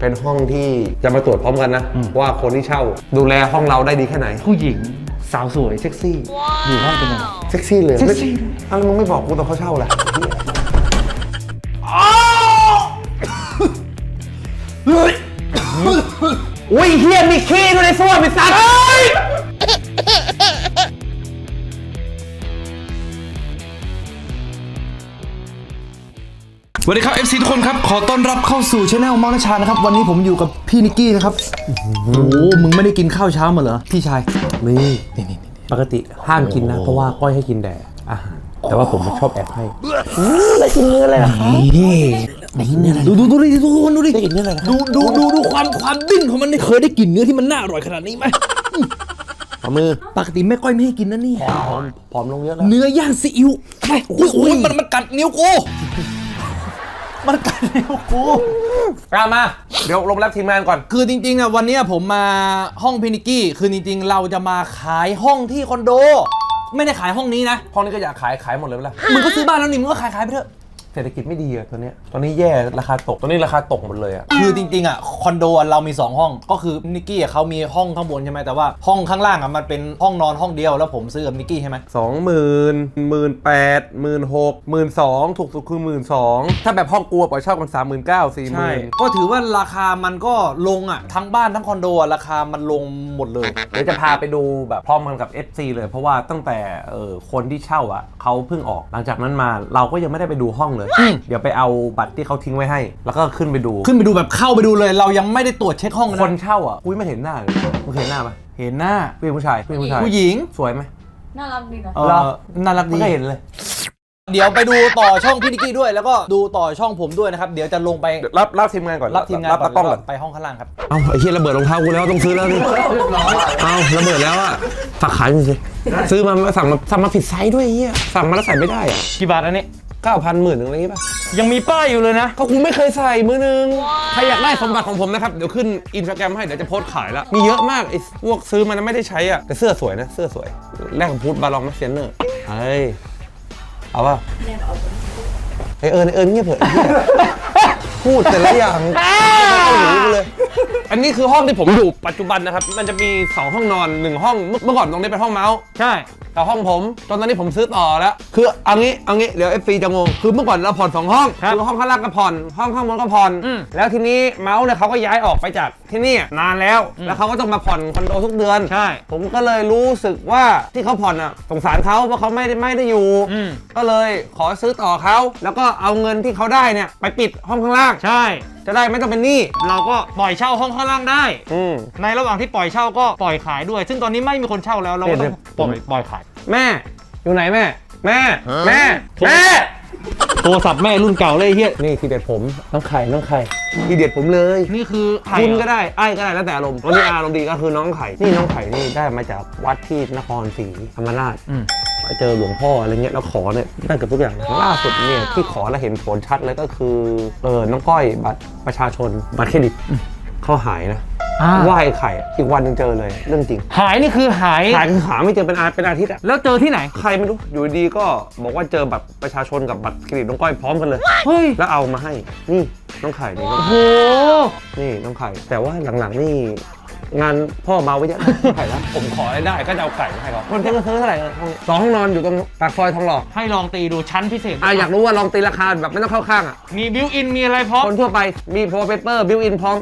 เป็นห้องที่จะมาตรวจพร้อมกันนะ ว่าคนที่เช่าดูแลห้องเราได้ดีแค่ไหน ผู้หญิงสาวสวยเซ็กซี่อยู่ห้องเป็นยังไง เซ็กซี่เลยเซ็กซี่อ้าวแล้วมึงไม่บอกกูตอนเขาเช่าล่ะ อุ้ยเฮียมีขี้ด้วยในส้วมไอ้สัตว์ สวัสดีครับ FC ทุกคนครับขอต้อนรับเข้าสู่ช anel มองนชานะครับ วันนี้ผมอยู่กับพี่นิกกี้นะครับโอ้โหมึงไม่ได้กินข้าวเช้ามาเหรอพี่ชายนี่ปกติห้ามกินนะ เพราะว่าก้อยให้กินแต่อาหารแต่ว่าผมชอบแอบให้นี่ดูดูดูดิดูคนดูดิได้กินเนื้ออะไรดูดูดูดูความความดิ้นของมันนี่เคยได้กินเนื้อที่มันน่าอร่อยขนาดนี้ไหมเอามือปกติแม่ก้อยไม่ให้กินนะนี่ผอมลงเยอะแล้วเนื้อย่างซีอิ๊วไปโอ้โหมันมันกัดนิ้วกู มันกัดนิ้วกูกล้ามา เดี๋ยวลงรับทีมงานก่อน คือจริงๆอะวันเนี้ยผมมาห้องพินิกกี้ คือจริงๆ เราจะมาขายห้องที่คอนโด ไม่ได้ขายห้องนี้นะ ห้องนี้ก็อยากขายขายหมดเลยเวลามึงก็ซื้อบ้านแล้วนี่มึงก็ขายขายไปเถอะ เศรษฐกิจไม่ดีอะตอนเนี้ยตอนนี้แย่ราคาตกตอนนี้ราคาตกหมดเลยอะคือจริงๆอะคอนโดอะเรามี 2 ห้อง ก็คือนิกกี้อะเขามีห้องข้างบนใช่ไหมแต่ว่าห้องข้างล่างอะมันเป็นห้องนอนห้องเดียวแล้วผมซื้อกับนิกกี้ใช่ไหมสองหมื่นหมื่นแปดหมื่นหกหมื่นสองถูกสุดคือหมื่นสองถ้าแบบห้องกลัวปล่อยเช่ากันสามหมื่นเก้าสี่หใช่มื่นก็ถือว่าราคามันก็ลงอะทั้งบ้านทั้งคอนโดอะราคามันลงหมดเลย เดี๋ยวจะพาไปดูแบบพร้อมกันกับ FC เลยเพราะว่าตั้งแต่เออคนที่เช่าอะเขาเพิ่งออกหลังจากนั้นมาเราก็ยังไม่ได้ไปดูห้องเลยเดี๋ยวไปเอาบัตรที่เขาทิ้งไว้ให้ แล้วก็ขึ้นไปดู ขึ้นไปดูแบบเข้าไปดูเลย เรายังไม่ได้ตรวจเช็คห้องเลยคนนะเช่าอะอุ้ยไม่เห็นหน้าเลยมึงเห็นหน้าปะเห็นหน้าผู้หญิงผู้ชายผู้หญิงผู้ชายผู้หญิงสวยไหมน่ารักดีนะ เอเหรออน่ารักไม่ดีเคยเห็นเลย เดี๋ยวไปดูต่อช่องพี่นิกกี้ด้วย แล้วก็ดูต่อช่องผมด้วยนะครับ เดี๋ยวจะลงไปรับรับทีมงานก่อนรับทีมงานรับก่ตากล้องอนก่อนไปห้องข้างล่างครับ เอาไอ้เหี้ยระเบิดรองเท้ากูแล้วต้องซื้อแล้วนี่เอาระเบิดแล้วอะฝากขายจริงๆซื้อมาสั่งมาสั่งมาผิดไซส์ด้วยไอ้เหี้ยสั่งมาแล้วใส่ไม่ได้อะกี่บาทอันนี้ เก้าพันหมื่นหนึ่งอะไรอย่างงี้ป่ะยังมีป้ายอยู่เลยนะ ก็กูไม่เคยใส่มือนึงใครอยากได้สมบัติของผมนะครับ เดี๋ยวขึ้นอินสตาแกรมให้ เดี๋ยวจะโพสต์ขายแล้วมีเยอะมากไอ้พวกซื้อมันไม่ได้ใช้อะแต่เสื้อสวยนะ เสื้อสวยแลกกับพูดบาลองมาเซียนเนอร์เฮ้ย เอาป่ะไอเอิญไอ้เอิญเงียบเถอะไอ้เหี้ยพูดแต่ละอย่างเข้าหูกูเลย อันนี้คือห้องที่ผมอยู่ปัจจุบันนะครับ มันจะมี 2 ห้องนอน 1 ห้อง เมื่อเมื่อก่อนตรงนี้เป็นห้องเมาส์ใช่กับห้องผมตอนนี้ผมซื้อต่อแล้ว คือเอางี้เอางี้เดี๋ยว FC จะงง คือเมื่อก่อนเราผ่อนสองห้องครับอห้องข้างล่างก็ผ่อน ห้องข้างบนก็ผ่อน อืมแล้วทีนี้เมาส์เนี่ยเขาก็ย้ายออกไปจากที่นี่นานแล้วแล้วเขาก็ต้องมาผ่อนคอนโดทุกเดือน ใช่ ผมก็เลยรู้สึกว่าที่เขาผ่อนอะสงสารเขาเพราะเขาไม่ได้ไม่ได้อยู่ อืมก็เลยขอซื้อต่อเขาแล้วก็เอาเงินที่เขาได้เนี่ยไปปิดห้องข้างล่าง ใช่ จะได้ไม่ต้องเป็นหนี้เราก็ปล่อยเช่าห้องข้างล่างได้ อืม ในระหว่างที่ปล่อยเช่าก็ปล่อยขายด้วย ซึ่งตอนนี้ไม่มีคนเช่าแล้วเราก็ต้องปล่อยปล่อยขาย แม่ อยู่ไหนแม่ แม่ แม่ แม่ โทรศัพท์แม่รุ่นเก่าเลยไอ้เฮียนี่ทีเด็ดผมน้องไข่น้องไข่ทีเด็ดผมเลยนี่คือไข่คุณเหรก็อได้ไอ้ก็ได้แล้วแต่อารมณ์วันนี้อารมณ์ดีก็คือน้องไข่นี่น้องไข่นี่ได้มาจากวัดที่นครศรีธรรมราชอืมไป เจอหลวงพ่ออะไรเงี้ยแล้วขอเนี่ยได้เกือบทุกอย่างล่าสุดเนี่ยที่ขอแล้วเห็นผลชัดเลยก็คือเออน้องก้อยบัตรประชาชนบัตรเครดิตเขาหายนะอ่า ไหว้ไข่อีกวันหนึงเจอเลยเรื่องจริงหายนี่คือหาย หายคือหาไม่เจอเป็นอาเป็นอาทิตย์อะ แล้วเจอที่ไหน ใครไม่รู้อยู่ดีๆก็บอกว่าเจอบัตรประชาชนกับบัตรเครดิตน้องก้อยพร้อมกันเลย เฮ้ย แล้วเอามาให้ นี่น้องไข่นี่น้องโห นี่น้องไข่ แต่ว่าหลังๆนี่ งานพ่อเมาไปเยอะ ไข่แล้วผมขออะไรได้ก็จะเอาไก่มาให้เขาคนเพิ่งซื้อเท่าไหร่ห้องนี้สองห้องนอนอยู่ตรงปากซอยทองหล่อให้ลองตีดูชั้นพิเศษ อะอยากรู้ว่าลองตีราคาแบบไม่ต้องเข้าข้างอะมีบิวอินมีอะไรพร้อมคนทั่วไปมีโปรเปเปอร์บิวอินพร้อม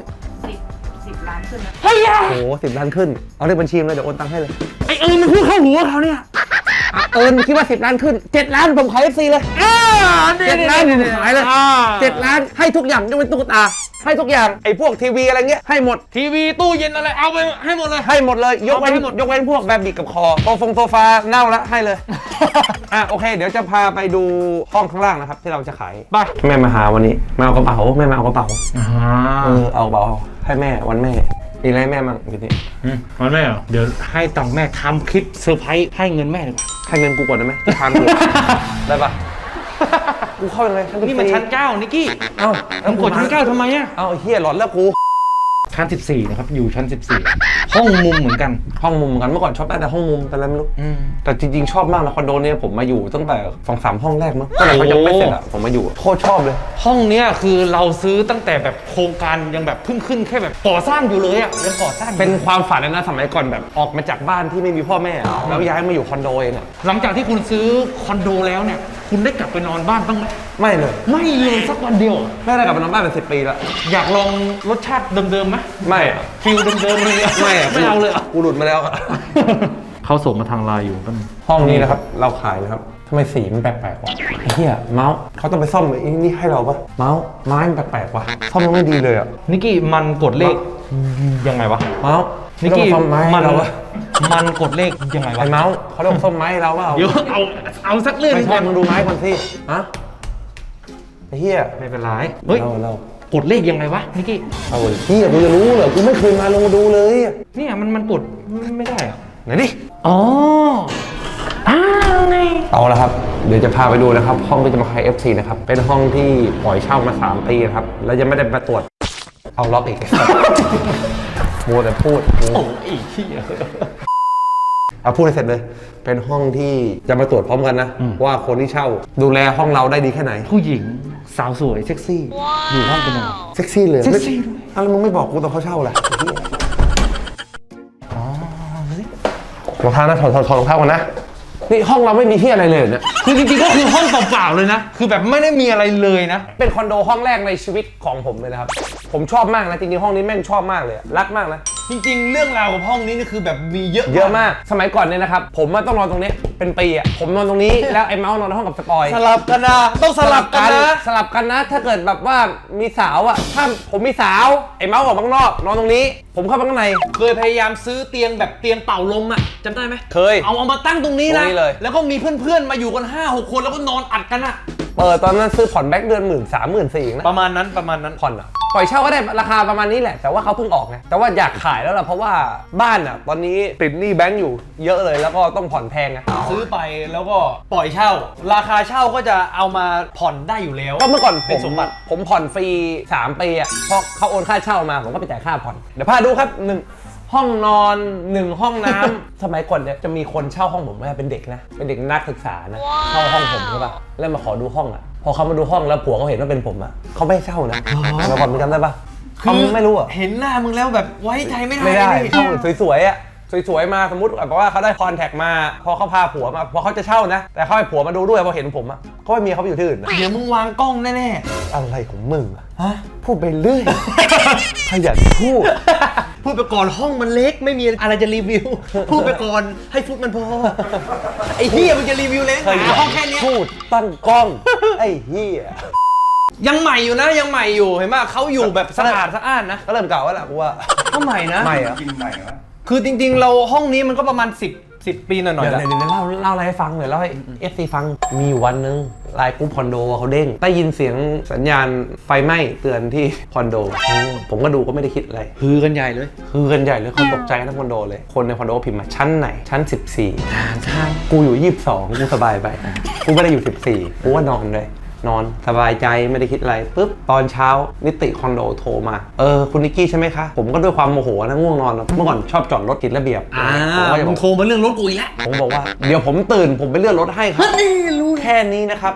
สิบสิบล้านขึ้นนะเฮ้ยโอ้โหสิบล้านขึ้น เอาเลขบัญชีมาเลยเดี๋ยวโอนตังค์ให้เลยไอเอิญมันพูดเข้าหัวเขาเนี่ยอะ เอิญคิดว่าสิบล้านขึ้นเจ็ดล้านผมขายเอฟซีเลยอ่าเจ็ดล้านผมขายเลยอ่าเจ็ดล้านให้ทุกอย่างยกเว้นตุ๊กตา ให้ทุกอย่างไอ้พวกทีวีอะไรเงี้ยให้หมด ทีวีตู้เย็นอะไรเอาไปให้หมดเลย ให้หมดเลยยกเว้นเอาไปให้หมดยกเว้นพวกแบบบิกกับคอโซฟงโซฟาเน่าละให้เลยอะโอเค เดี๋ยวจะพาไปดูห้องข้างล่างนะครับ ที่เราจะขายไปแม่มาหาวันนี้มาเอากระเป๋าแม่มาเอากระเป๋าอ่าเออเอากระเป๋าให้แม่วันแม่ มีอะไรให้แม่มั่งอยู่นี่มันไม่เหรอ เดี๋ยวให้ตังค์แม่ทำคลิปเซอร์ไพรส์ให้เงินแม่ดีกว่า ให้เงินกูก่อนได้ไหมที่ทางกูได้ปะกูเข้ายังไงนี่มันชั้นเก้านิกกี้เอ้ามึงกดชั้นเก้าทำไมอะเอ้าไอ้เฮียหลอนแล้วกู ชั้น 14 นะครับ อยู่ชั้น 14 ห้องมุมเหมือนกัน ห้องมุมเหมือนกันเมื่อก่อนชอบได้แต่ห้องมุมแต่อะไรไม่รู้อืม แต่จริงๆชอบมากนะคอนโดเนี่ยผมมาอยู่ตั้งแต่สองสามห้องแรกมั้งตั้งแต่เขายังไม่เสร็จอะผมมาอยู่โคตรชอบเลย ห้องเนี้ยคือเราซื้อตั้งแต่แบบโครงการยังแบบเพิ่งขึ้นแค่แบบก่อสร้างอยู่เลยอะยังก่อสร้างอยู่เป็นความฝันเลยนะสมัยก่อนแบบออกมาจากบ้านที่ไม่มีพ่อแม่อะแล้วย้ายมาอยู่คอนโดเองอะหลังจากที่คุณซื้อคอนโดแล้วเนี่ย คุณได้กลับไปนอนบ้านบ้างไหมไม่เลย ไม่เลยสักวันเดียว ไม่ได้กลับมานอนบ้านเป็นสิบปีแล้วอยากลองรสชาติเดิมๆไหมไม่อะฟิลเดิมๆเลยอะไม่อะไม่เอาเลยเหรอกูหลุดมาแล้วอะเขาส่งมาทางไลน์อยู่กันห้องนี้นะครับ เราขายนะครับทำไมสีมันแปลกๆวะไอ้เหี้ยเมาส์เขาต้องไปซ่อมไอ้นี่ให้เราปะเมาส์ไม้มันแปลกๆวะซ่อมมันไม่ดีเลยอะนิกกี้มันกดเลขยังไงวะเมาส์ นิกกี้เขาต้องมาซ่อมไม้ให้มันเราปะมันกดเลขยังไงวะไอ้เมาส์เขาต้องมาซ่อมไม้ให้เราเปล่าเดี๋ยวเอาเอาสักเรื่องหไม่นึ่งใช่ก่อนมึงดูไม้ก่อนสิฮะไอ้เหี้ยไม่เป็นไรเฮ้ยเราเรากดเลขยังไงวะนิกกี้เอาไอ้เหี้ยกูจะรู้เหรอกูไม่เคยมาลงมาดูเลยเนี่ยมันมันกดไม่ได้เหรอไหนดิอ๋ออ้าวไงเอาละครับ เดี๋ยวจะพาไปดูนะครับ ห้องที่จะมาขาย FC นะครับ เป็นห้องที่ปล่อยเช่ามา 3 ปีนะครับ แล้วยังไม่ได้มาตรวจ เอาล็อกอีก มัวแต่พูดโอ้ยเหี้ยเอาพูดให้เสร็จเลย เป็นห้องที่จะมาตรวจพร้อมกันนะ ว่าคนที่เช่า ดูแลห้องเราได้ดีแค่ไหน ผู้หญิงสาวสวยเซ็กซี่ อยู่ห้องเป็นยังไงเซ็กซี่เลยเซ็กซี่ด้วยอ้าวแล้วมึงไม่บอกกูตอนเขาเช่าล่ะไอ้เหี้ยอ๋อเฮ้ยรองเท้านะถอดถอดถอดรองเท้าก่อนนะ นี่ห้องเราไม่มีที่อะไรเลยเนี่ยคือจริงๆก็คือห้องเปล่าๆเลยนะ คือแบบไม่ได้มีอะไรเลยนะ เป็นคอนโดห้องแรกในชีวิตของผมเลยนะครับ ผมชอบมากนะจริงๆห้องนี้แม่งชอบมากเลยอะรักมากนะ จริงๆ เรื่องราวกับห้องนี้นี่คือแบบมีเยอะเยอะมาก สมัยก่อนเนี่ยนะครับ ผมอะต้องนอนตรงนี้เป็นปีอะ ผมนอนตรงนี้ แล้วไอ้เมาส์นอนในห้องกับสปอย สลับกันนะต้องสลับกันนะ สลับกันนะ ถ้าเกิดแบบว่ามีสาวอะ ถ้าผมมีสาว ไอ้เมาส์ออกมาข้างนอก นอนตรงนี้ ผมเข้าไปข้างใน เคยพยายามซื้อเตียงแบบเตียงเป่าลมอะจำได้ไหมเคย เอาเอามาตั้งตรงนี้ตนะรงนี้เลยแล้วก็มีเพื่อนๆ มาอยู่กัน5้าหกคนแล้วก็นอนอัดกันอะ เปิดตอนนั้นซื้อผ่อนแบ็กเดือนหมื่นสามหมื่นสี่นะ ประมาณนั้นประมาณนั้นผ่อนอะ ปล่อยเช่าก็ได้ราคาประมาณนี้แหละ แต่ว่าเขาเพิ่งออกไงแต่ว่าอยากขายแล้วล่ะเพราะว่าบ้านอะ ตอนนี้ติดหนี้แบงก์อยู่เยอะเลยแล้วก็ต้องผ่อนแพงไงซื้อไปแล้วก็ปล่อยเช่า ราคาเช่าก็จะเอามาผ่อนได้อยู่แล้วก็เมื่อก่อนผเป็นมสมบัติผมผ่อนฟรี3ปีอะเพราะเขาโอนค่าเช่ามาผมก็ไปจ่ายค่าผ่อนเดี๋ยวพาดูครับหนึ่งห้องนอนหนึ่งห้องน้ำ สมัยก่อนเนี่ยจะมีคนเช่าห้องผมว่าเป็นเด็กนะ เป็นเด็กนักศึกษานะ เช่าห้องผมใช่ปะแล้วมาขอดูห้องอะ พอเขามาดูห้องแล้วผัวเขาเห็นว่าเป็นผมอะเขาไม่ให้เช่านะสมัยก่อนมึงจำได้ปะเขาไม่รู้อะ เห็นหน้ามึงแล้วแบบไว้ใจไม่ได้ไม่ได้พี่ห้องสวยๆอะสวยๆมาสมมติแบบว่าเขาได้คอนแทคมา พอเขาพาผัวมาพอเขาจะเช่านะ แต่เขาให้ผัวมาดูด้วยพอเห็นผมอะเขาไม่มีเขาไปอยู่ที่อื่นนะเดี๋ยวมึงวางกล้องแน่อะไรของมึงอะๆฮะพูดไปเรื่อยขยันพูดพูดไปก่อนห้องมันเล็กไม่มีอะไรจะรีวิว พูดไปก่อนให้ฟุตมันพอไอ้เฮียมึงจะรีวิวเลยขยัหาห้องแค่เนี้ยพูดตั้งกล้อง ไอ้เหี้ยยังใหม่อยู่นะยังใหม่อยู่เห็นไหมเขาอยู่แบบสะอาดสะอ้านนะก็เริ่มเก่าแล้วล่ะกูว่าก็ใหม่นะไม่เหรอะคือจริง ๆ เราห้องนี้มันก็ประมาณ 10 10 ปีหน่อยๆเดี๋ยวแล้วเดี๋ยวเดี๋ยวเล่าเล่าอะไรให้ฟังหน่อยเล่าให้เอฟซีฟังมีอยู่วันหนึง ไลน์กรุ๊ปคอนโดเขาเด้งได้ยินเสียงสัญญาณไฟไหม้เตือนที่คอนโด ผมก็ดูก็ไม่ได้คิดอะไร ฮือกันใหญ่เลยคือกันใหญ่เลยเขาตกใจกันทั้งคอนโดเลย คนในคอนโดพิมพ์มาชั้นไหน ชั้น 14ทางทางกูอยู่ 22 กูสบายไป กูไม่ได้อยู่ 14 กูว่านอนเลย นอนสบายใจไม่ได้คิดอะไรปุ๊บตอนเช้านิติคอนโดโทรมาเออคุณนิกกี้ใช่ไหมคะผมก็ด้วยความโมโหนะง่วงนอนนะเมื่อก่อนชอบจอดรถผิดระเบียบอ่าผมก็จะบมึองกโทรมาเรื่องรถกูอีกแล้วผมบอกว่าเดี๋ยวผมตื่นผมไปเลื่อนรถให้ครับรู้แค่นี้นะครับ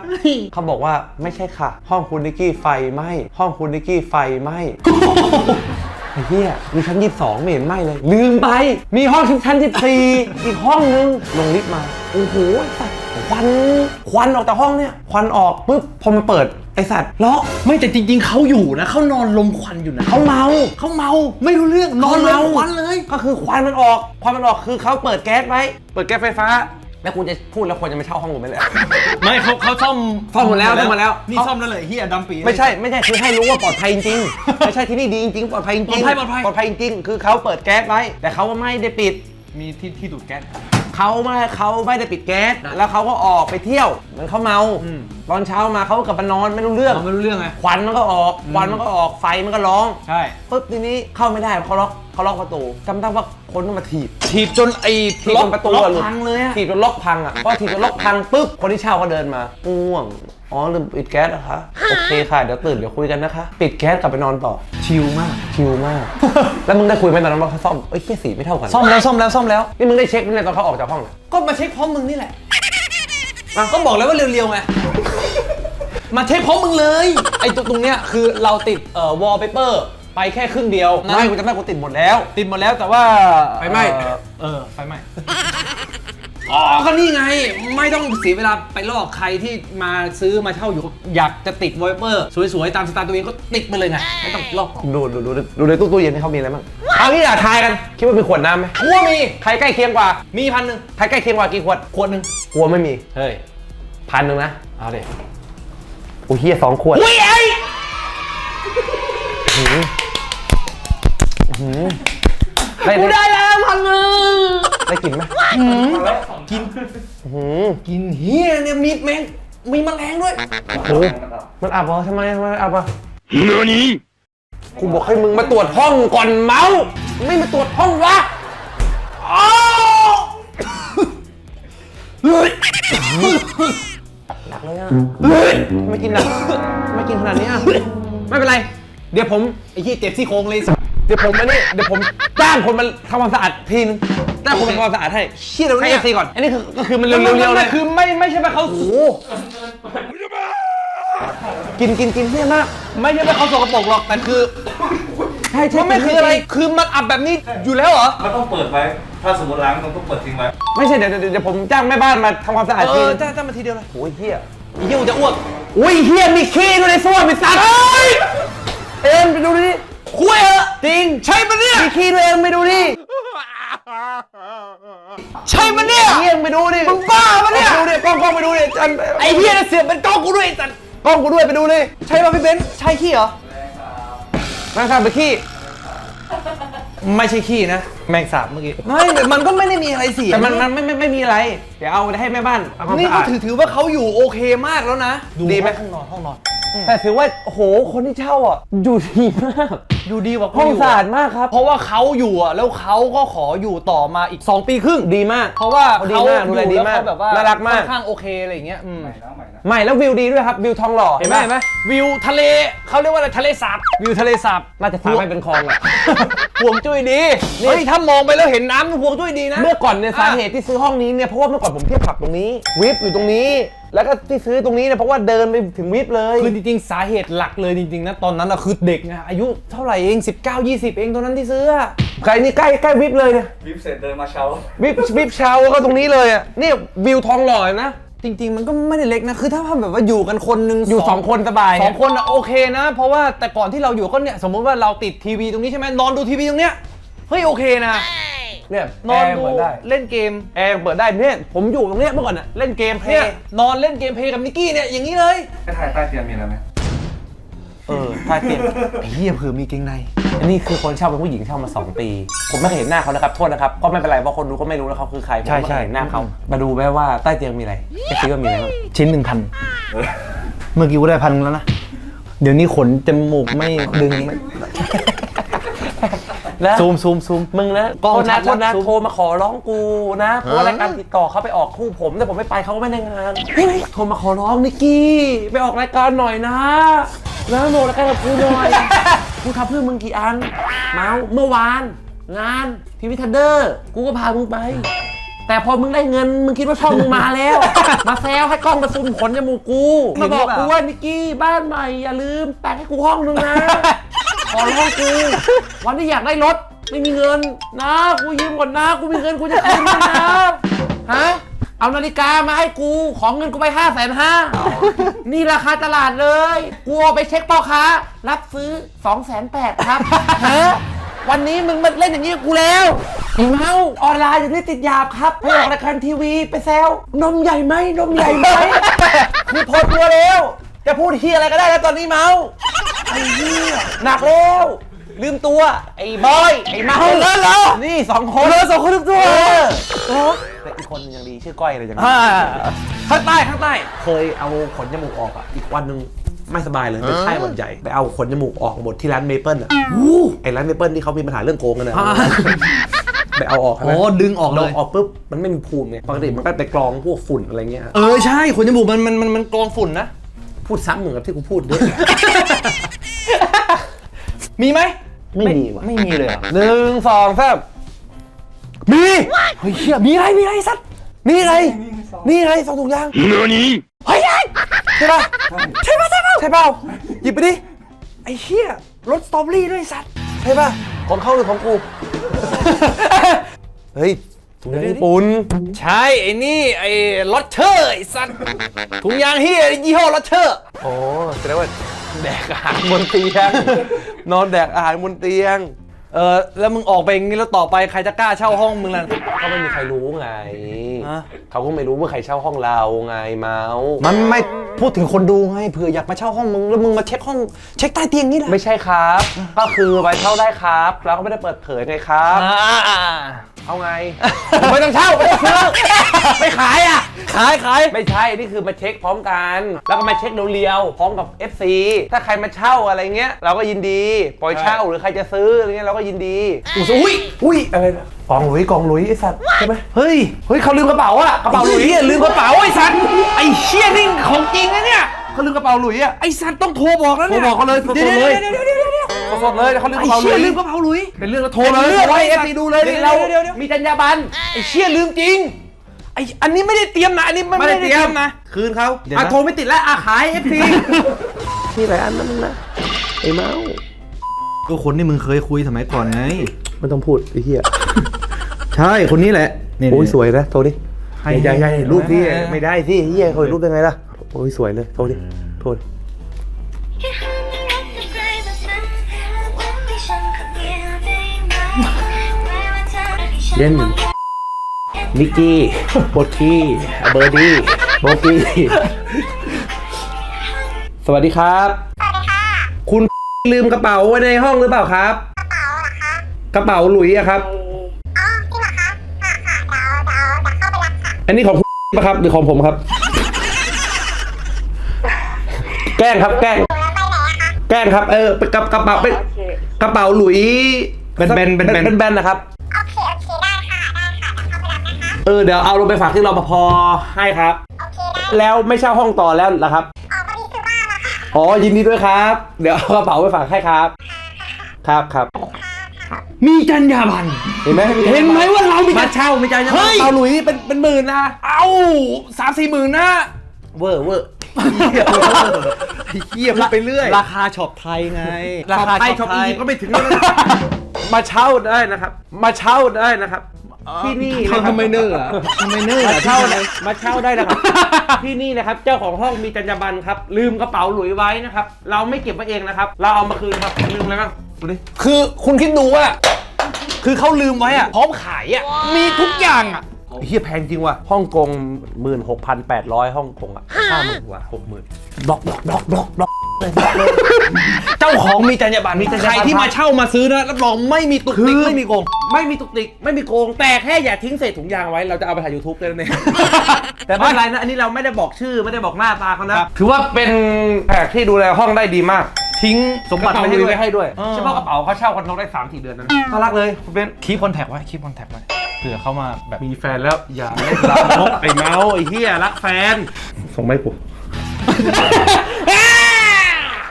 เขาบอกว่าไม่ใช่ค่ะ ห้องคุณนิกกี้ไฟไหม้ห้องคุณนิกกี้ไฟไหม้ ไอ้เหี้ยมีชั้น 22 ไม่เห็นไหมเลย ลืมไป มีห้องชั้น 14 อีกห้องนึง ลงลิฟต์มา โอ้โหไอ้สัตว์ควัน ควันออกจากห้องเนี่ย ควันออกปุ๊บ พอมาเปิด ไอสัตว์ล็อกไม่แต่จริง ๆเขาอยู่นะเขานอนลมควันอยู่นะเขาเมาเขาเมา ไม่รู้เรื่องนอนลมควันเลย ก็คือควันมันออก ควันมันออกคือเขาเปิดแก๊สไว้ เปิดแก๊สไฟฟ้า แล้วคุณจะพูดแล้วควรจะมาเช่าห้องผมไปเลย ไม่เขาเขาซ่อมซ่อมหมดแล้วซ่อมหมดแล้ว นี่ซ่อมแล้วเลยเฮียดำปี ไม่ใช่ไม่ใช่คือให้รู้ว่าปลอดภัยจริงๆไม่ใช่ที่นี่ดีจริงๆปลอดภัยจริงๆปลอดภัยปลอดภัย ปลอดภัยจริงๆคือเขาเปิดแก๊สไว้แต่เขาไม่ได้ปิด มีที่ที่ดูดแก๊ส เขาไม่เขาไม่ได้ปิดแก๊สแล้วเขาก็ออกไปเที่ยวเหมือนเขาเมาอืม ตอนเช้ามาเขาก็กลับมานอนไม่รู้เรื่องเราไม่รู้เรื่องไง ควันมันก็ออกควันมันก็ออกไฟมันก็ร้องใช่ ปุ๊บทีนี้เข้าไม่ได้เขาล็อกเขาล็อกประตูจำได้ว่า คนต้องมาถีบถีบจนไอ้ถีบจนประตูล็อกอะหลุดพังเลยอะถีบจนล็อกพังอะพอถีบจนล็อกพังปุ๊บคนที่เช่าก็เดินมาง่วงอ๋อลืมปิดแก๊สเหรอคะโอเคค่ะเดี๋ยวตื่นเดี๋ยวคุยกันนะคะ ปิดแก๊สกลับไปนอนต่อชิลมากชิลมาก แล้วมึงได้คุยไหมตอนนั้นว่าเขาซ่อมเอ้ยเหี้ยสีไม่เท่ากันซ่อมแล้วซ่อมแล้วซ่อมแล้วนี่มึงได้เช็คไหมเนี่ยตอนเขาออกจากห้องน่ะก็มาเช็คพร้อมมึงนี่แหละอะก็บอกแล้วว่าเร็วๆไงมาเช็คพร้อมมึงเลยไอ้ตรงตรงเนี้ยคือเราติดเอ่อวอลเปเปอร์ ไปแค่ครึ่งเดียวนะไม่กูจำได้กูติดหมดแล้ว ติดหมดแล้วแต่ว่าไฟไหม้ เอ่อเออไฟไหม้ อ๋อก็นี่ไง ไม่ต้องเสียเวลาไปลอกใครที่มาซื้อมาเช่าอยู่อยากจะติดวอลเปเปอร์ สวยๆ ตามสไตล์ตัวเองก็ติดไปเลยไง ไม่ต้องลอกดูดูดูดูในตู้ตู้เย็นที่เขามีอะไรบ้างเอางี้อย่าทายกัน คิดว่ามีขวดน้ำไหมทั่วมี ใครใกล้เคียงกว่า มีพันหนึ่งใครใกล้เคียงกว่ากี่ขวด ขวดหนึ่งกลัวไม่มี เฮ้ยพันหนึ่งนะ เอาเด็โอ้เฮียสองขวด อุ้ยไอ้ ได้กูได้ได้แล้วพันหนึ่งได้กลิ่นไหมกินหืมกินเฮียเนี่ยมีแมงมีแมลงด้วยโอ้มันอับเหรอทำไมทำไมอับอะเนื้อนี้กูบอกให้มึงมาตรวจห้องก่อนเมาส์ไม่มาตรวจห้องวะอ้าวเฮ้ยหนักเลยอะเฮ้ยไม่กินหนักไม่กินขนาดนี้อะไม่เป็นไร เดี๋ยวผมไอ้เหี้ยเจ็บซี่โครงเลย เดี๋ยวผมมานี่เดี๋ยวผมจ้างคนมาทำความสะอาดทีนึงจ้างคนมาทำความสะอาดให้เชี่ยแล้วให้เนี่เอยฟซีก่อน อันนี้คือก็คือมันเร็วๆเร็เร็ววๆๆเลเลยยคือไม่ไม่ใช่ว่าเขาโอ้โหกินกินกินเพี้ยมาก ไม่ใช่ว่าเขาสกปรกหรอกแต่คือใช่ใช่มันไม่คืออะไร คือมันอับแบบนี้อยู่แล้วเหรอ มันต้องเปิดไว้ ถ้าสมมติล้างต้องต้องเปิดทิ้งไว้ ไม่ใช่เดี๋ยวเดี๋ยวเดี๋ยวผมจ้างแม่บ้านมาทำความสะอาดเอทีอนึงจ้าจ้ามาทีเดียวเลยโอ้ยเฮียไอ้เหี้ยกูจะอ้วก อุ้ยเฮียมีขี้ด้วยในส้วมมีสัตว์เอ็มไปดูดิ คุยเหอะจริงใช่ปะเนี่ย มีขี้ด้วยเอ็มไปดูดิใช่ปะเนี่ยเฮียมไปดูดิมึงบ้าปะเนี่ยไปดูดิกล้องกล้องไปดูดิอันไอ้เหี้ยน่ะเสียบเป็นกล้องกูด้วยไอ้สัตว์กล้องกูด้วยไปดูดิใช่ป่ะพี่เบนซ์ใช่ขี้เหรอนะครับไปขี้ไม่ใช่ขี้นะ แมงสาบเมื่อกี้ไม่แต่มันก็ไม่ได้มีอะไรเสียแต่มันมันไม่ไม่ไม่มีอะไร เดี๋ยวเอาไปให้แม่บ้านเอาความนี่สะก็อาดถือถือว่าเขาอยู่โอเคมากแล้วนะดีไหมห้องนอนห้องนอน แต่ถือว่าโอ้โหคนที่เช่าอะอยู่ดีมากอยู่ดีกว่าห้องกูยู่สะอาดมากครับเพราะว่าเขาอยู่อะแล้วเขาก็ขออยู่ต่อมาอีก 2 ปีครึ่งดีมาก เพราะว่าเขาดีเขามากดูแลดีอยู่มากแล้วเขแบบว่าน่ารักมากค่อนข้างโอเคอะไรอย่างเงี้ยอืมใหม่แล้ววิวดีด้วยครับวิวทองหล่อเห็นไหมเห็นไหมวิวทะเลเขาเรียกว่าอะไรทะเลสาบวิวทะเลสาบน่าจะสาไม่เป็นคลองแหละห่วงจุ้ยดีเฮ้ยถ้ามองไปแล้วเห็นน้ำห่วงจุ้ยดีนะ เมื่อก่อนเนี่ยสาเหตุที่ซื้อห้องนี้เนี่ยเพราะว่าเมื่อก่อนผมเที่ยวผับตรงนี้วิปอยู่ตรงนี้ แล้วก็ที่ซื้อตรงนี้เนี่ยเพราะว่าเดินไปถึงวิปเลย คือจริงๆ สาเหตุหลักเลยจริงๆนะตอนนั้นอะคือเด็กไงอายุเท่าไหร่เอง 19 20 เองตอนนั้นที่ซื้ออะใครนี่ใกล้ใกล้วิปเลยเนี่ยวิบเสร็จเดินมาเช้า วิปวิปเชาก็ตรงนี้เลยอะนี่วิวทองหล่อนะ จริง ๆ มันก็ไม่ได้เล็กนะ คือถ้าแบบว่าอยู่กันคนหนึงอยู่สองคนสบายสองคนอะโอเคนะ เพราะว่าแต่ก่อนที่เราอยู่ก็เนี่ยสมมติว่าเราติดทีวีตรงนี้ใช่ไหมนอนดูทีวีตรงเนี้ยเฮ้ยโอเคนะ เนี่ยนอนแร์ดูเปิดได้เล่นเกม แอร์เปิดได้เนี่ยผมอยู่ตรงเนี้ยเมื่อก่อนอะเล่นเกมเพลเนี่ยย์นอนเล่นเกมเพลย์กับนิกกี้เนี่ยอย่างนี้เลยให้ถ่ายใต้เตียงมีอะไรไหมเออใช่เปลี่ยนไอ้เหี้ยเผื่อมีเกงในอันนี้คือคนเช่าเป็นผู้หญิงเช่ามา2ปี ผมไม่เคยเห็นหน้าเขานะครับโทษนะครับก็ไม่เป็นไรเพราะคนรู้ก็ไม่รู้แล้วเขาคือใครผมใช่ไม่เคใช่ยเห็นหน้าเขามาดูไหมว่าใต้เตียงมีอะไรจะคิดว่ามีอะไรบ้าง ชิ้นหนึ่งพันเมื่อกี้กูได้พันแล้วนะ เดี๋ยวนี้ขนจมูกไม่ดึงไม่ แล้วซูมซูมซูมมึงนะกล้องโทษชันะดโทษนะซูม โทรมาขอร้องกูนะเพราะว่ารายการติดต่อเขาไปออกคู่ผม แต่ผมไม่ไปเขาก็ไม่ได้งานเฮ้ยโทรมาขอร้องนิกกี้ไปออกรายการหน่อยนะนะโหนรายการกับกูหน่อยกูทำเพื่อมึงกี่อันเมาส์เมื่อวาน งานทีวีทันเดอร์กูก็พามึงไป แต่พอมึงได้เงินมึงคิดว่าช่องมึงมาแล้ว มาแซวให้กล้องมาซูมขนจมูกกู มาบอกกูว่านิกกี้บ้านใหม่อย่าลืมแต่งให้กูห้องนึงนะ ขอร้องกู วันที่อยากได้รถ ไม่มีเงินนะ กูยืมก่อนนะ กูมีเงินกูจะคืนมันนะ ฮะ เอานาฬิกามาให้กู ของเงินกูไปห้าแสนห้านี่ราคาตลาดเลย กูเอาไปเช็คพ่อค้า รับซื้อ2องแสนแปดครับ ฮะ วันนี้มึงมาเล่นอย่างนี้กับกูแล้วไอ้เมาออนไลน์อย่างนี้ติดหยาบครับไปออกรายการทีวีไปแซวนมใหญ่ไหมนมใหญ่ไหมคือพอตัวแล้ว จะพูดเฮียอะไรก็ได้แล้วตอนนี้เมา ไอ้เฮียหนักแล้วลืมตัว ไอ้บอย ไอ้เมาเลิศแล้วนี่สองคนเลิศสองคนลืมตัวเออแต่อีกคนยังดีชื่อก้อยอะไรอย่างเงี้ยข้างใต้ข้างใต้ เคยเอาขนจมูกออกอะ อีกวันหนึ่งไม่สบายเลยเป็นไข้หวัดใหญ่ไปเอาขนจมูกออกหมดที่ร้านเมเปิลอะไอ้ร้านเมเปิลที่เขามีปัญหาเรื่องโกงกันนะอ่าไปเอาออกใช่ไหมโอ้ดึงออกเลยออกปุ๊บมันไม่มีภูมิไงปกติมันก็ไปกรองพวกฝุ่นอะไรเงี้ยเออใช่ขนจมูกมันมันมันมันกรองฝุ่นนะพูดซ้ำเหมือนกับที่กูพูดด้วย มีไหมไม่มีว่ะ ไม่มีเลยเหรอหนึ่งสองสามมีเฮ้ยเชี่ยมีอะไรมีอะไรไอ้สัตว์นี่ไงนี่ไงสองถุงยางเนื้อนี้เฮ้ยใช่ป่ะใช่ป่ะใช่ป่ะใช่เปล่าหยิบไปดิไอ้เชี่ยรถสตรอเบอรี่ด้วยไอ้สัตว์ใช่ป่ะของเขาหรือของกูเฮ้ย ถุงยางญี่ปุ่นใช่ไอ้นี่ไอ้ลอตเชอร์ไอ้สัตว์ถุงยางเฮียยี่ห้อลอตเชอร์โอ้แสดงว่าแดกอาหารบนเตียง นอนแดกอาหารบนเตียง เออแล้วมึงออกไปอย่างนี้แล้วต่อไปใครจะกล้าเช่าห้องมึงล่ะก็ไม่มีใครรู้ไงฮะเขาก็ไม่รู้ว่าใครเช่าห้องเราไงเมาส์มันไม่พูดถึงคนดูไงเผื่ออยากมาเช่าห้องมึงแล้วมึงมาเช็คห้อง เช็คใต้เตียงนี่แหละไม่ใช่ครับ ก็คือไว้เช่าได้ครับแล้วก็ไม่ได้เปิดเผยไงครับอ่า เอาไง ไม่ต้องเช่าไม่ต้องซื้อไม่ขายอะ ขายขายไม่ใช่ นี่คือมาเช็คพร้อมกัน แล้วก็มาเช็คเรียวๆพร้อมกับ FC ถ้าใครมาเช่าอะไรเงี้ย เราก็ยินดี ปล่อยเช่าหรือใครจะซื้ออะไรเงี้ยเราก็ยินดี อุ้ยอุ้ยอะไรนะกองหลุยกองหลุยไอ้สัตว์ใช่ไหมเฮ้ย เฮ้ยเขาลืมกระเป๋าอะกระเป๋าหลุยเฮียลืมกระเป๋าไอ้สัตว์ไอ้เชี่ยนี่ของจริงนะเนี่ยเขาลืมกระเป๋าหลุยอะไอ้สัตว์ต้องโทรบอกแล้วโทรเนี่ยบอกเขาเลยสดดี๋วๆเลย ดี๋วดี๋วเดี๋ยวเดี๋ยวเดี๋ยวสดๆเลยเขาลืมกไอ้ระเป๋าหลุเชี่ยยลืมกระเป๋าหลุย เป็นเรื่องแล้วโทรเลยเป็นเรื่องโทรให้ไอ้ FC สัตว์ดูเลยเดี๋ยวนี่เราเดี๋ยวเดี๋ยว มีจรรยาบรรณไอ้เชี่ยลืมจริง ไอ้อันนี้ไม่ได้เตรียมนะ อันนี้ไม่ไม่ได้เตรียมนะ คืนเขาอะโทรไม่ติดแล้วอะขาย FC มีหลายอันนะมึงนะไอ้เมาส์ก็คนที่มึงเคยคุยสมัยก่อนไงไม่ต้องพูดไอ้เหี้ยใช่คนนี้แหละนี่โอ้ยสวยนะโทรดิให้ใหญ่ใหญ่รูปพี่เออไม่ได้สิเหี้ยเขาเห็นรูปได้ไงล่ะโอ้ยสวยเลยโทรดิโทรดิ เล่นนิกกี้โบกี้เบอร์ดี้โบกี้สวัสดีครับคุณลืมกระเป๋าไว้ในห้องหรือเปล่าครับ กระเป๋าหลุยอะครับอันนี้ของคุณปะครับหรือของผมครับ แกล้งครับแกล้ง แกล้งครับ เออเป็นกระกระเป๋าเป็นกระเป๋าหลุยแบนแบนแบนแบนเป็นแบนนะครับ เออเดี๋ยวเอาลงไปฝากที่รปภให้ครับแล้วไม่เช่าห้องต่อแล้วเหรอครับอ๋อยินดีด้วยครับ เดี๋ยวเอากระเป๋าไปฝากให้ครับ ครับครับมีจรรยาบรรณเห็นไหมเห็นไหมว่าเรามีมาเช่าไม่ใจจะเฮ้ยเปาหลุยเป็นเป็นหมื่นนะ เอ้าสามสี่หมื่นนะ เวอร์เวอร์ไอ้เหี้ยพูดไปเรื่อย ราคาช็อปไทยไงช็อปไทยช็อปอียิปต์ก็ไม่ถึงแล้วนะมาเช่าได้นะครับ มาเช่าได้นะครับ ที่นี่นะครับทำไมเนอร์อะทำไมเนอร์มาอะเช่าเลยมาเช่าได้นะครับ ที่นี่นะครับ เจ้าของห้องมีจรรยาบรรณครับ ลืมกระเป๋าหลุยไว้นะครับ เราไม่เก็บไว้เองนะครับ เราเอามาคืนครับลืมอะไรบ้างดูดิคือคุณคิดดูว่า คือเขาลืมไว้อะพร้อมขายอะมีทุกอย่างอะไอ้เฮียแพงจริงว่ะฮ่องกงหมื่นหกพันแปดร้อยฮ่องกงอะห้าหมื่นกว่าหกหมื่นบล็อกบล็อกบล็อกบล็อกบล็อก เลยบล็อกเลยเจ้าของมีจรรยาบรรณมีจรรยาบรรณ ใครที่มาเช่ามาซื้อนะรับรองไม่มีตุกติกไม่มีโกง ไม่มีตุกติกไม่มีโกง แต่แค่อย่าทิ้งเศษถุงยางไว้เราจะเอาไปถ่ายยูทูบกันนั่นเอง แต่ไม่เป็นไรนะอันนี้เราไม่ได้บอกชื่อไม่ได้บอกหน้าตาเขานะ ถือว่าเป็นแขกที่ดูแลห้องได้ดีมาก ทิ้งสมบัติกระไว้เป๋าให้ลุยด้วยไว้ให้ด้วยเออเฉพาะกระเป๋าเขาเช่ากันนกได้3 4เดือนนะน่ารักเลยคุณเบนคีบคอนแทคไว้คีบคอนแทคไว้เผื่อเขามาแบบมีแฟนแล้วอย่าเล่นรักนกไอ้เมาส์ไอ้เหี้ยรักแฟนส่งไม่ปุ๊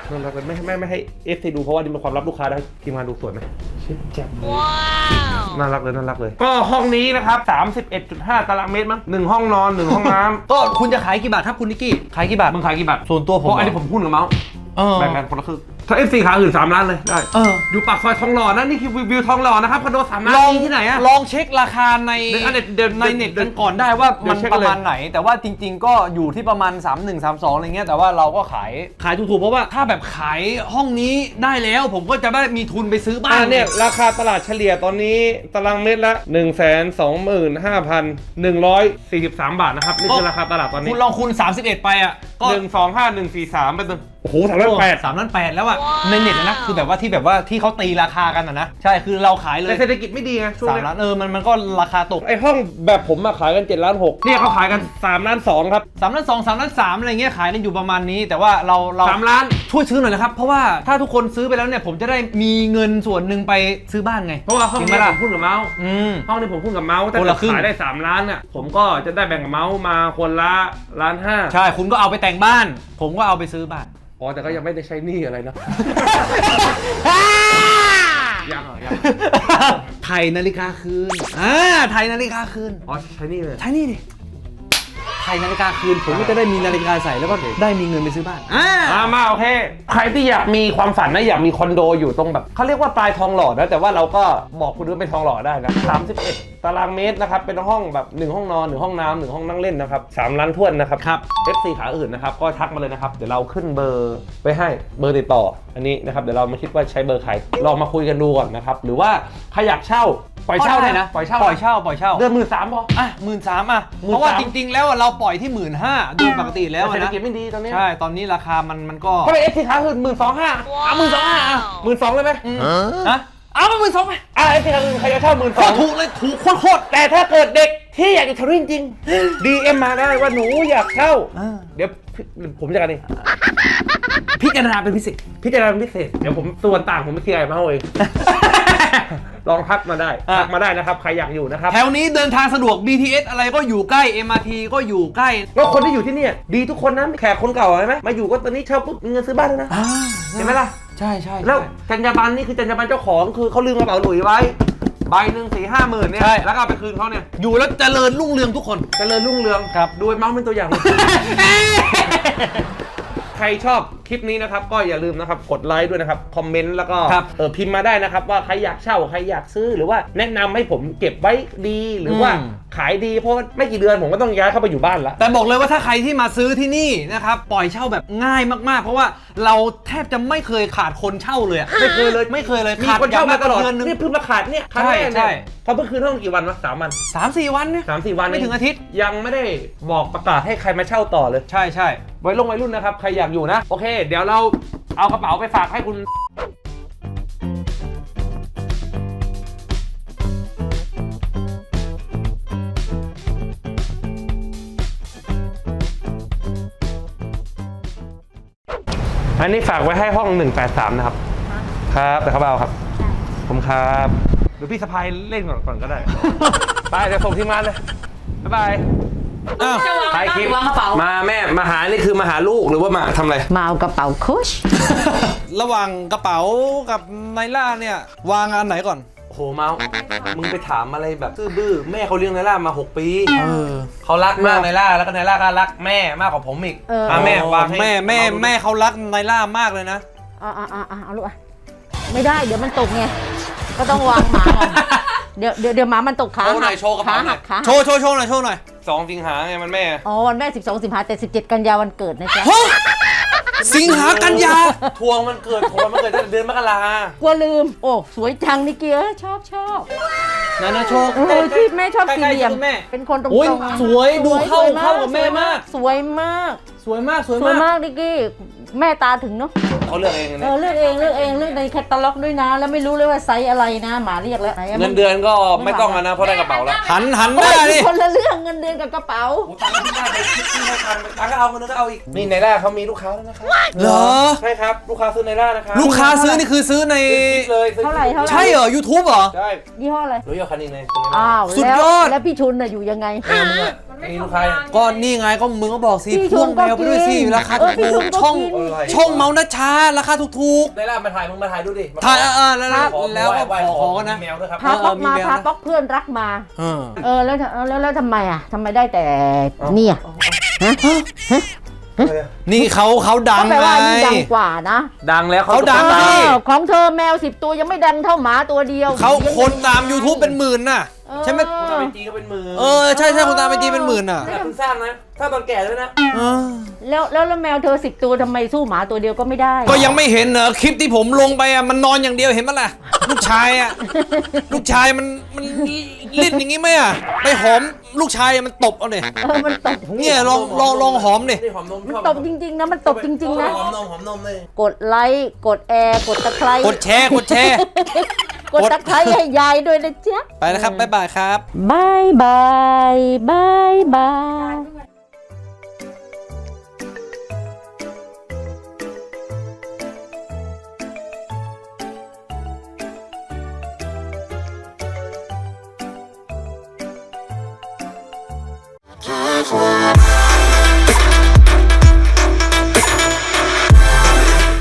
น่ารักเลยไม่ไม่ไม่ให้เอฟซีดูเพราะว่านี่เป็นความลับลูกค้านะทีมงานดูสวยไหมชิบแจ๋มเลยน่ารักเลยน่ารักเลย ก็ห้องนี้นะครับ31.5 ตารางเมตรมั้งหนึ่งห้องนอนหนึ่งห้องน้ำ ก็คุณจะขายกี่บาทครับคุณนิกกี้ขายกี่บาทมึงขายกี่บาทส่วนตัวผมเพราะอันนี้ผมหุ้นกับเมาส์เออแบ่งกันคนละครึ่ง ถ้าเอฟซีขาอื่น3ล้านเลยได้เออ อยู่ปากซอยทองหล่อนะนี่คือวิวทองหล่อนะครับคอนโดสามล้านลองมีที่ไหนอะ ลองเช็คราคาในเดี๋ยวอันเดี๋ยวเดี๋ยวในเน็ตกันก่อนได้ว่าเดี๋ยวมันเช็คปกันระเลยมาณไหน แต่ว่าจริง ๆ ก็อยู่ที่ประมาณ 3 1 3 2อะไรเงี้ยแต่ว่าเราก็ขายขายถูกๆเพราะว่าถ้าแบบขายห้องนี้ได้แล้ว ผมก็จะได้มีทุนไปซื้อบ้าอ่านเนี่ยราคาตลาดเฉลี่ยตอนนี้ตารางเมตรละ 1 2 5 1 4 3 บาทนะครับ นี่คือราคาตลาดตอนนี้คุณลองคูณ31 ไปอะก็หนึ่งสองห้าหนึ่งสี่สามเป็นโอ้โหสามล้านแปดสามล้านแปดแล้วอะในเน็ตอะนะ คือแบบว่าที่แบบว่าที่เขาตีราคากันอะนะ ใช่ คือเราขายเลยแต่เศรษฐกิจไม่ดีไงช่วงสามนี้ล้านเออ มันมันก็ราคาตกไอห้องแบบผมมาขายกัน7ล้าน6เนี่ยเขาขายกัน3ล้าน2ครับสามล้านสองสามล้านสามอะไรเงี้ยขายกันอยู่ประมาณนี้ แต่ว่าเราเรา 3ล้าน ช่วยซื้อหน่อยนะครับ เพราะว่าถ้าทุกคนซื้อไปแล้วเนี่ย ผมจะได้มีเงินส่วนหนึ่งไปซื้อบ้านไง เพราะว่าห้องจริงไหมนี้ล่ะผมพูดกับเมาส์อืม ห้องนี้ผมพูดกับเมาส์ถ้าคนเกิละดครึ่ง ขายได้ 3 ล้านเนี่ยผมก็จะได้แบ่งกับเมาส์มาคนละล้านห้า ใช่ คุณก็เอาไปแต่งบ้าน ผมก็เอาไปซื้อบ้าน อ๋อแต่ก็ยังไม่ได้ใช้หนี้อะไรนะ ยังเหรอยังไทยนาฬิกาคืนอ่าไทยนาฬิกาคืน อ๋อใช้หนี้เลย ใช่นี่ดิไทยนาฬิกาคืน ผมก็จะได้มีนาฬิกาใส่แล้วก็ได้มีเงินไปซื้อบ้านอ่า อ่ามาโอเค ใครที่อยากมีความฝันนะอยากมีคอนโดอยู่ตรงแบบเขาเรียกว่าปลายทองหล่อนะแต่ว่าเราก็บอกคุณด้วยเป็นทองหล่อได้นะ31ตารางเมตรนะครับ เป็นห้องแบบหนึ่งห้องนอนหนึ่งห้องน้ำหนึ่งห้องนั่งเล่นนะครับสามล้านท้วนนะครับครับ FC ขาอื่นนะครับ ก็ทักมาเลยนะครับ เดี๋ยวเราขึ้นเบอร์ไว้ให้เบอร์ติดต่อ อันนี้นะครับ เดี๋ยวเรามาคิดว่าใช้เบอร์ใคร ลองมาคุยกันดูก่อนนะครับ หรือว่าใครอยากเช่า ปล่อยเช่าได้นะ ปล่อยเช่าปล่อยเช่าปล่อยเช่าเดือนหมื่นสามพอ อะหมื่นสามอะ13,000เพราะว่าจริง ๆ แล้วอะเราปล่อยที่หมื่นห้าโดยปกติแล้วอะเศรษฐนะกิจไม่ดีตอนนี้ใช่ตอนนี้ราคามันมันก็ก็เลย FC ขาอื่นหมื่นสองห้าอะหมื่นสองห้าหมื่นสองเลยไหม ฮะ เอามาหมื่นสองไปอะ FC ขาอื่นใครจะเช่าหมื่นสก็องถูกเลยถูกโคตรแต่ถ้าเกิดเด็กที่อยากจะทำจริงๆ DM มาได้ว่าหนูอยากเช่าอ่าเดี๋ยวผมจะกันเองๆพิจารณาเป็นพิเศษ พิจารณาเป็นพิเศษ เดี๋ยวผมส่วนต่างผมไปเคลียร์กับเขาเอง ลองทักมาได้อะ ทักมาได้นะครับ ใครอยากอยู่นะครับ แถวนี้เดินทางสะดวก BTS อะไรก็อยู่ใกล้ MRT ก็อยู่ใกล้แล้วคนที่อยู่ที่เนี่ย ดีทุกคนนะแขกคนเก่าใช่ไหมมาอยู่ก็ตอนนี้เช่าปุ๊บมีเงินซื้อบ้านแล้วนะเห็นไหมล่ะ ใช่ใช่แล้วจรรยาบรรณนี่คือจรรยาบรรณเจ้าของคือเขาลืมกระเป๋าหลุยไว้ ใบหนึ่งสี่ห้าหมื่นเนี่ยแล้วก็เอาไปคืนเขาเนี่ยอยู่แล้วเจริญรุ่งเรืองทุกคน เจริญรุ่งเรืองครับ ดูไอ้เมาส์เป็นตัวอย่าง ใครชอบ คลิปนี้นะครับก็อย่าลืมนะครับกดไลค์ด้วยนะครับคอมเมนต์แล้วก็ครับเออพิมพ์มาได้นะครับว่าใครอยากเช่าใครอยากซื้อหรือว่าแนะนำให้ผมเก็บไว้ดีหรือว่าอืม ขายดีเพราะว่าไม่กี่เดือนผมก็ต้องย้ายเข้าไปอยู่บ้านละ แต่บอกเลยว่าถ้าใครที่มาซื้อที่นี่นะครับปล่อยเช่าแบบง่ายมากๆ เพราะว่าเราแทบจะไม่เคยขาดคนเช่าเลยอะไม่เคยเลย ไม่เคยเลยมีขาดคนเช่ามาตลอดเดือนนึงนี่เพิ่งมาขาดเนี่ยครั้งแรกใช่เนี่ยใช่เขาเพิ่งคืนห้องกี่วันวะสามวันสามสี่วันเนี่ย สามสี่วันไม่ถึงอาทิตย์ ยังไม่ได้บอกประกาศให้ใครมาเช่าต่อเลย ใช่ใช่ ไว้ลงไว้รุ่นนะครับ ใครอยากอยู่นะ โอเคเดี๋ยวเราเอากระเป๋าไปฝากให้คุณ อันนี้ฝากไว้ให้ห้อง 183 นะครับ ครับ แต่เขาเอาครับ ผมครับเดี๋ยวพี่สะพายเล่นก่อนก่อนก็ได้ ไปเดี๋ยวส่งทีมงานเลย บ๊ายบาย อ้าวถ่ายคลิปวางกระเป๋า มาแม่มาหานี่คือมาหาลูกหรือว่ามาทำอะไร มาเอากระเป๋าคุชระหว่างกระเป๋ากับไนล่าเนี่ย วางอันไหนก่อน โอ้โหเมาส์มึงไปถามอะไรแบบซื่อบื้อแม่เขาเลี้ยงไนล่ามา 6 ปีเออเขารักมากไนล่าแล้วก็ไนล่าก็รักแม่มากกว่าผมอีกเอออะแม่วางให้แม่แม่เาดูแม่เขารักไนล่ามากเลยนะอ่าอ่าอ่าเอาลูกอะไม่ได้เดี๋ยวมันตกไงก็ต้องวางหมาก่อนเดี๋ยวเดี๋ยวเดี๋ยวหมามันตกขาโชว์หน่หัอยกโชว์กระขาเป๋าหน่หัอยกขาโชว์โชว์โชว์หน่อยโชว์หน่อย สองสิงหาไงมันแม่ อ๋อวันแม่ 12 สิงหาแต่ 17 กันยาวันเกิดนะจ๊ะฮะสิงหากันยา ทวงมันเกิดทวงมันเกิดตั้งแต่เดือนมกรากลัวลืม โอ้ สวยจังนิกกี้เออชอบชอบนานาโชว์เออที่แม่ชอบใกล้ๆสี่เหลี่ยมคุณแม่เป็นคนตรงโอ้ยๆอะสวยดูเข้าสวยเข้ากับแม่มาก สวยมาก สวยมากสวยสวยมากมากนิกกี้ แม่ตาถึงเนาะเขาเลือกเองเอเนี่ยอเลือกเองเลือกเองเลือกในแคตตาล็อกด้วยนะ แล้วไม่รู้เลยว่าไซส์อะไรนะ หมาเรียกแล้วไหอะเงินเดือนก็ไม่ต้องแล้วนะเพราะได้กระเป๋าแล้วหันหันหโอ้น้ายดิคนละเรื่องเงินเดือนกับกระเป๋า โอ้ตังค์ที่ได้ไปคิดที่ให้ทันตังค์ก็เอาเงินเดือนก็เอาอีกนี่ไนล่าเขามีลูกค้าแล้วนะครับเหรอ ใช่ครับลูกค้าซื้อไนล่านะครับลูกค้าซื้อนี่คือซื้อใน ซื้อคลิปเลยซื้อเท่าไหร่เท่าไหร่ ใช่เหรอ YouTube เหรอ ใช่ยี่ห้ออะไร รู้ยอดคันนี้ไง อ้าวสุดแล้วยอดแล้วพี่ชุนน่ะอยู่ยังไงแม่มึงอะ มีลูกค้ายังก็นี่ไงก็มึงก็บอกสิพี่พ่วงชมก็แมวไปด้วยสิกินราคาเออพี่ถูกชมก็ๆช่องกินอะไรช่องเมาส์นะช้าราคาถูกไนล่ามาถ่ายมึงมาถ่ายดูดิๆถ่ายเออเออแล้วแล้วขอแล้วก็ไหขอขอกันนะ มีแมวด้วยครับ พาป๊อกเออมีมาแมวนะ พาป๊อกเพื่อนรักมา เออเออแล้วเออแล้วแล้วทำไมอะทำไมได้แต่เนี่ยฮะนี่เขาเขาดังก็แปลไงว่านี่ดังกว่านะดังแล้วเขาดังเอนี่อของเธอแมวสิบตัวยังไม่ดังเท่าหมาตัวเดียวเขายังคนตาม YouTube เป็นหมื่นน่ะเออ ใช่ไหมไอจีก็เป็นหมื่นเออใช่ใช่คุณตาไปจีเป็นหมื่นอะแต่คุณสร้างนะสร้างตอนแก่ด้วยนะเออแล้วแล้วแล้วแมวเธอสิบตัวทำไมสู้หมาตัวเดียวก็ไม่ได้ ก็ยังไม่เห็นเหรอคลิปที่ผมลงไปอะมันนอนอย่างเดียวเห็นมั้ยล่ะ ลูกชายอะลูกชายมันมันลิ้นอย่างงี้ไหมอะไปหอมลูกชายมันตบเอาเลยเออมันตบเนี่ยลองลองลองหอมดินี่หอมนมมันชอบตบจริงๆนะมันตบจริง ๆ นะ หอมนมหอมนมเลยกดไลค์กดแอร์กดตะไคร้กดแชร์กดแชร์ กดตะไคร้ให้ยายด้วยนะจ๊ะไปนะครับบ๊ายบายครับ บายบายบายบาย